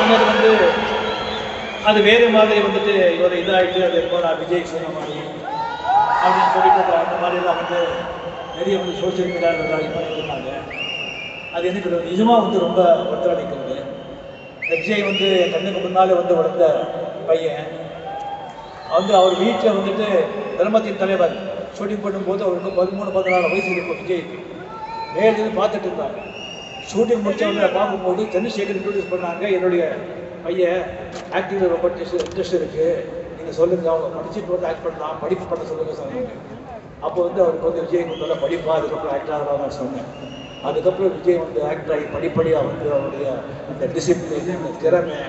சொன்னது வந்து அது வேறு மாதிரி வந்துட்டு இவர் இதாகிட்டு அது எப்போ நான் விஜய் சொன்ன மாதிரி அப்படின்னு சொல்லிட்டு அந்த மாதிரிலாம் வந்து நிறைய வந்து சோஷியல் மீடியாவில் இது இருந்தாங்க. அது எனக்கு நிஜமாக வந்து ரொம்ப ஒத்துழைக்கிறது. விஜய் வந்து கண்ணுக்கு முன்னாலே வந்து வளர்ந்த பையன். வந்து அவர் வீட்டில் வந்துட்டு தர்மத்தின் தலைவர். ஷூட்டிங் பண்ணும்போது அவருக்கு பதிமூணு பதினாலு வயசு இருக்கும் விஜய் வேறு பார்த்துட்டு இருந்தாங்க ஷூட்டிங் முடிச்சவங்க பார்க்கும்போது சந்திரசேகர் இன்ட்ரடியூஸ் பண்ணாங்க என்னுடைய பையன் ஆக்டிங்கில் ரொம்ப இன்ட்ரெஸ்ட் இருக்குது நீங்கள் சொல்லுங்கள் அவங்க படிச்சுட்டு வந்து ஆக்ட் பண்ணலாம் படிப்பு பண்ண சொல்லுங்க சொன்னாங்க. அப்போ வந்து அவருக்கு வந்து விஜய் வந்து படிப்பா அதுக்கப்புறம் ஆக்டர் நான் சொன்னேன். அதுக்கப்புறம் விஜய் வந்து ஆக்டர் ஆகி படிப்படியாக வந்து அவருடைய அந்த டிசிப்ளின் அந்த திறமை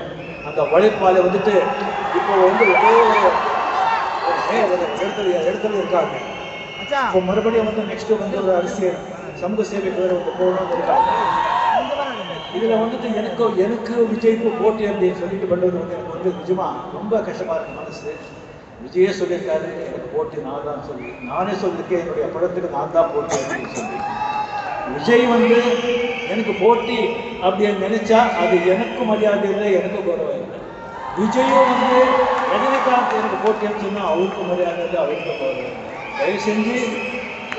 அந்த உழைப்பால வந்துட்டு இப்போ வந்து இடத்துல இடத்துல இருக்காங்க. இப்போ மறுபடியும் வந்து நெக்ஸ்ட் வந்து ஒரு அரசியல் சமூக சேவைக்கு வேறு வந்து போகணும்னு இருக்காங்க. இதில் வந்துட்டு எனக்கு எனக்கு விஜய்க்கு போட்டி அப்படின்னு சொல்லிட்டு பண்ணுறது வந்து எனக்கு வந்து நிஜமா ரொம்ப கஷ்டமா இருக்கு மனசு. விஜயே சொல்லியிருக்காரு எனக்கு போட்டி நான் தான் சொல்லி. நானே சொல்லியிருக்கேன் என்னுடைய படத்துக்கு நான் தான் போட்டி அப்படின்னு சொல்லி. விஜய் வந்து எனக்கு போட்டி அப்படின்னு நினைச்சா அது எனக்கு மரியாதை இல்லை எனக்கு கௌரவம் இல்லை. விஜயும் வந்து ரஜினிகாந்த் எனக்கு போட்டின்னு சொன்னால் அவருக்கு மரியாதை இல்லை அவருக்கு கௌரவம் இல்லை. தயவு செஞ்சு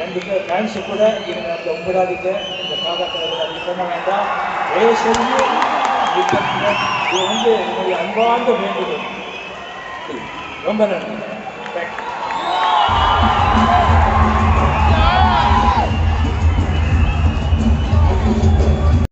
ரெண்டு பேர் ஃபேன்ஸு கூட இவங்க அந்த உங்களாதிக்க இந்த காக்காக்கள் அப்படி சொன்ன வேண்டாம். தயவு செஞ்சு இது பண்ணுங்க. இது வந்து என்னுடைய அன்பார்ந்த வேண்டுதல் ரொம்ப நன்றி தேங்க்யூ